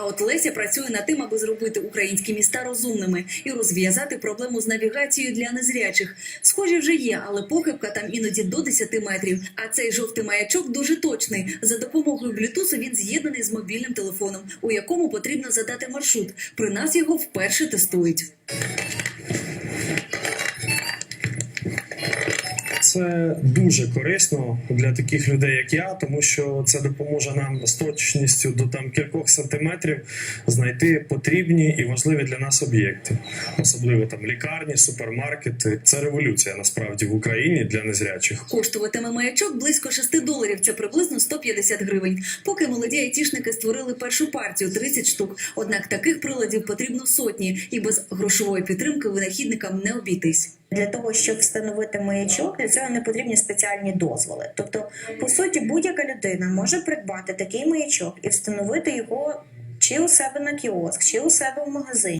А от Леся працює над тим, аби зробити українські міста розумними і розв'язати проблему з навігацією для незрячих. Схожі вже є, але похибка там іноді до 10 метрів. А цей жовтий маячок дуже точний. За допомогою Bluetooth він з'єднаний з мобільним телефоном, у якому потрібно задати маршрут. При нас його вперше тестують. Це дуже корисно для таких людей, як я, тому що це допоможе нам з точністю до там кількох сантиметрів знайти потрібні і важливі для нас об'єкти, особливо там лікарні, супермаркети. Це революція насправді в Україні для незрячих. Коштуватиме маячок близько 6 доларів. Це приблизно 150 гривень. Поки молоді айтішники створили першу партію 30 штук. Однак таких приладів потрібно сотні, і без грошової підтримки винахідникам не обійтись. Для того щоб встановити маячок, для цього не потрібні спеціальні дозволи. Тобто, по суті, будь-яка людина може придбати такий маячок і встановити його чи у себе на кіоск, чи у себе в магазині.